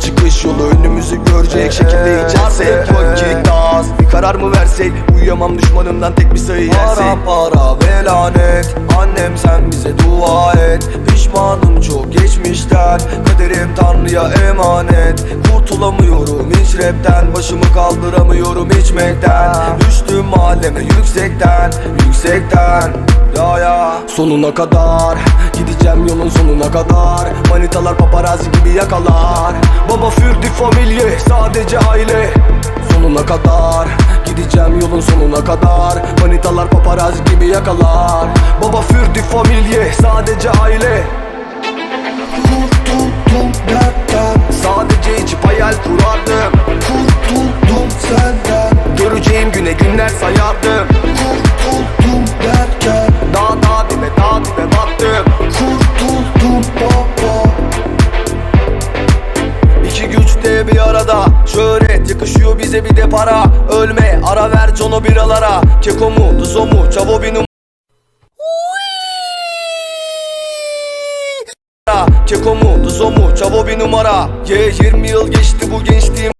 çıkış yolu önümüzü görecek şekilde içersek Vakit az bir karar mı versek Uyuyamam düşmanımdan tek bir sayı yersek Para para ve lanet Annem sen bize dua et. Pişmanım çok geçmişten. Kaderim tanrıya emanet. Kurtulamıyorum hiç rapten. Başımı kaldıramıyorum içmekten. Düştüm mahalleme yüksekten Yüksekten ya ya. Sonuna kadar Gideceğim yolun sonuna kadar. Manitalar paparazzi gibi yakalar. Baba für die Familie Sadece aile. Sonuna kadar Gideceğim yolun sonuna kadar. Manitalar paparazzi gibi yakalar. Baba für die Familie Sadece aile. Kurtuldum dertten Sadece içip hayal kurardım. Kurtuldum senden. Göreceğim güne günler sayardım De bir arada. Şöhret yakışıyor bize bir de para. Ölme ara ver cono biralara. Keko mu Duzo mu Çavo bir numara Keko mu Duzo mu Çavo bir numara. Ye 20 yıl geçti bu gençliğim